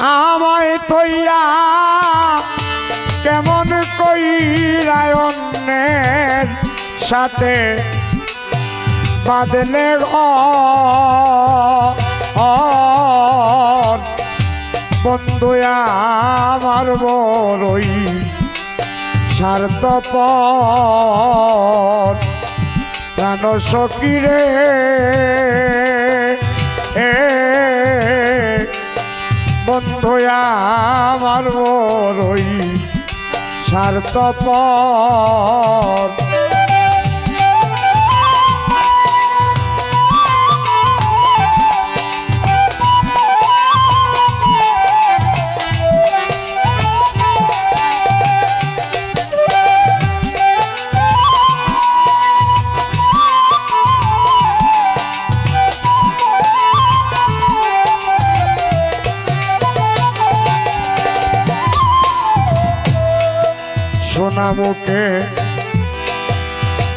আমায় থইয়া কেমন কই রায়নের সাথে বাদলে বন্ধু আমার বড়ই স্বার্থপর। প্রাণ সকিরে এ বন্ধু আমার বড়ই স্বার্থপর সোনা মুখে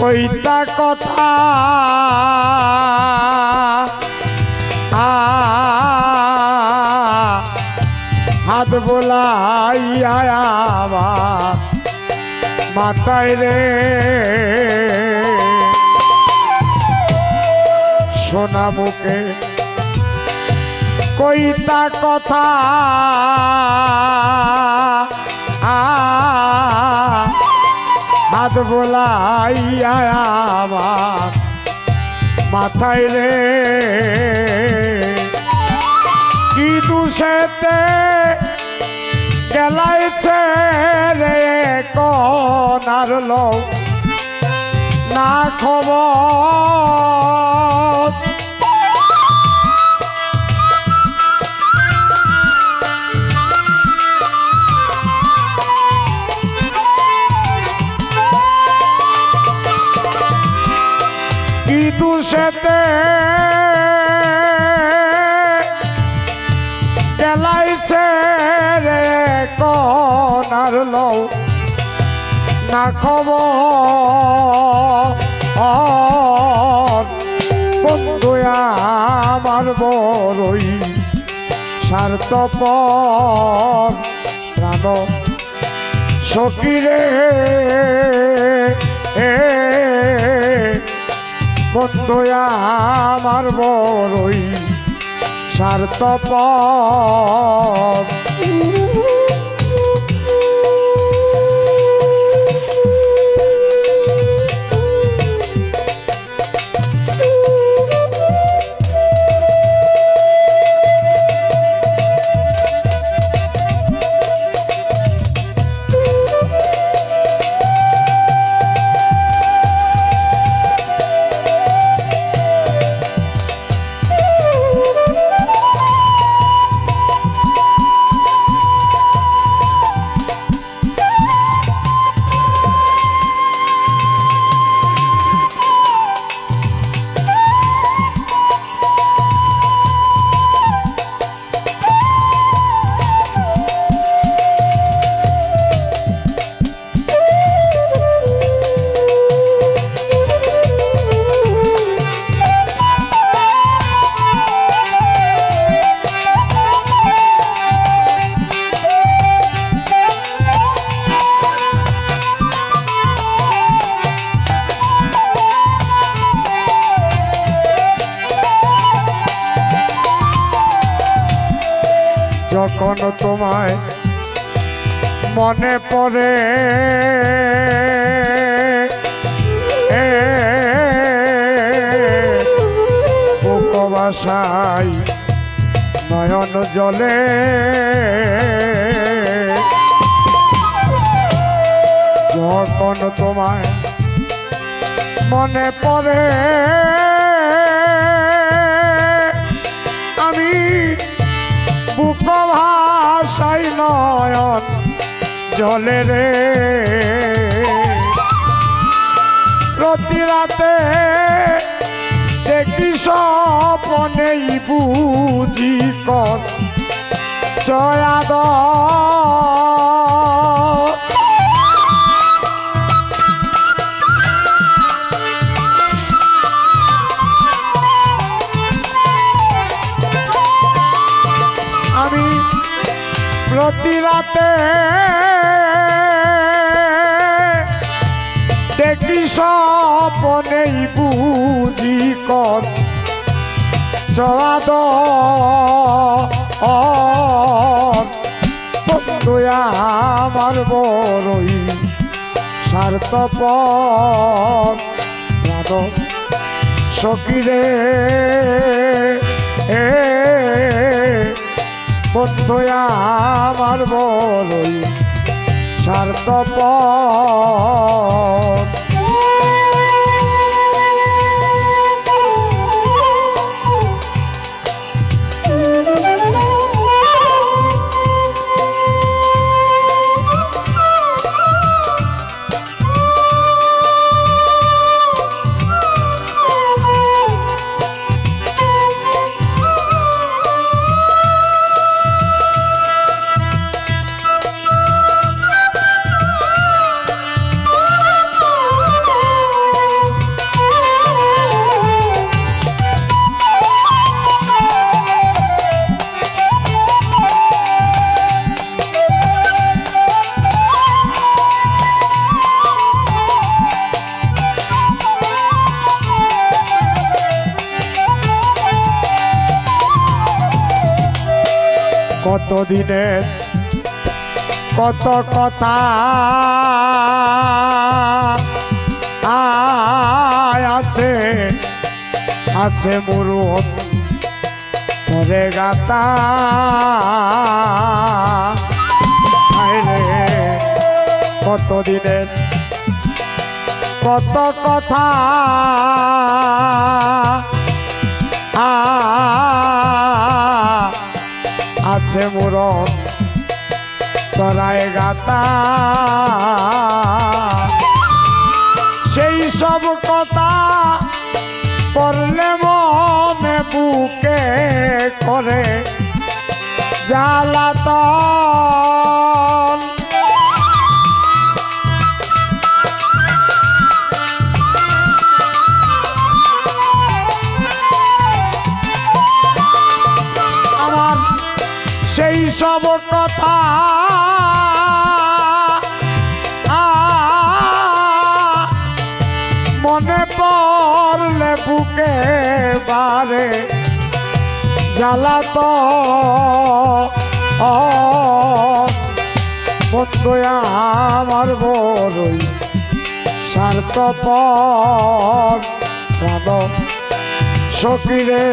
কইতা কথা। হাত বোলাইয়া মাথায় রে। সোনা মুখে কইতা কথা। হাত বোলাইয়া মাথায় রে। কি দুষেতে গেলাইছে রে কনার লও না খবর। বন্ধু আমার বড়ই স্বার্থপর। সকিরে এ আমার বড়ই স্বার্থপর। তোমায় মনে পড়ে। উপবাসাই নয়ন জলে। যখন তোমায় মনে পড়ে জলে রে। প্রতি রাতে দেখি স্বপনেই বুঝি কর চয়াদ আমি প্রতি রাতে দেখি স্বপনেই বুঝি কর। বন্ধু আমার বড়ই স্বার্থপর। সকিরে এ বন্ধু আমার বড়ই স্বার্থপর। কত দিনের কত কথা? আছে আছে গাতা। রে কত দিনের কত কথা? আ আছে মুরন তরায় গাতা। সেই সব কথা পড়লে মনে বুকে করে জ্বালাতন। সব কথা। মনে পড়লে বুকে বারে জ্বালাত বন্ধু আমার বড়ই প্রাণ সকিরে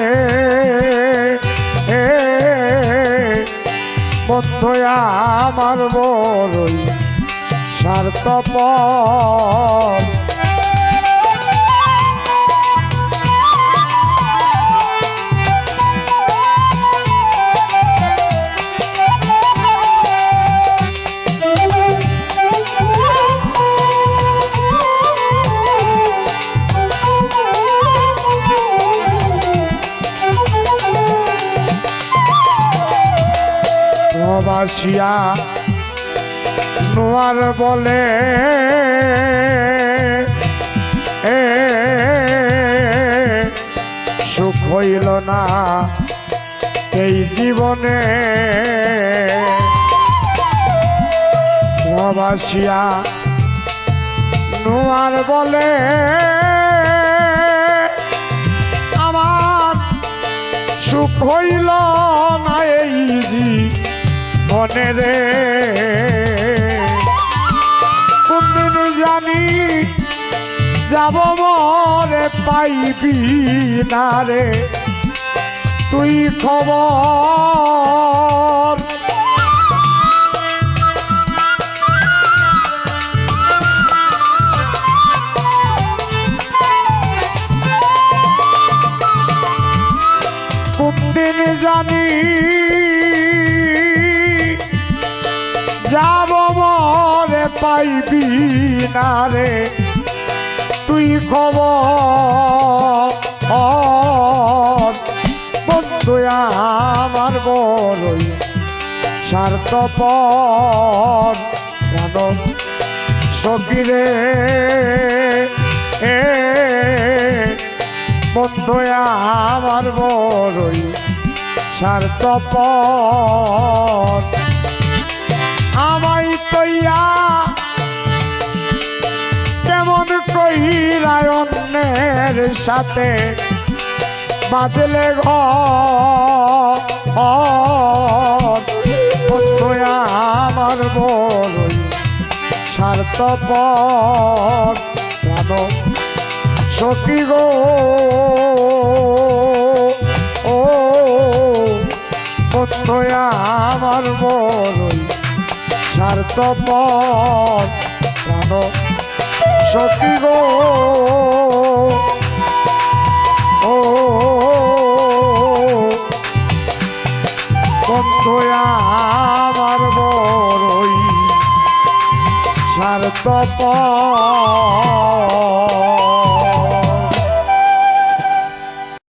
এ বন্ধু আমার বড়ই স্বার্থপর প্রবাসিয়া নোয়ার বলে, এ, সুখ হইল না এই জীবনে। প্রবাসিয়া নোয়ার বলে, আমার সুখ হইল না এই জি মনে রে। কোনদিন জানি যাব মরে পাইবি না রে। তুই খবর পাইবি না রে। তুই খবর। বন্ধু আমার বড়ই স্বার্থপর প্রাণ সকিরে এ বন্ধু আমার বড়ই স্বার্থপর। অন্যের সাথে বাদলে আমার বড়ই স্বার্থপর। সখী গো ও আমার বড়ই স্বার্থপর। প্রাণ সখী গো। ও বন্ধু আমার বড়ই স্বার্থপর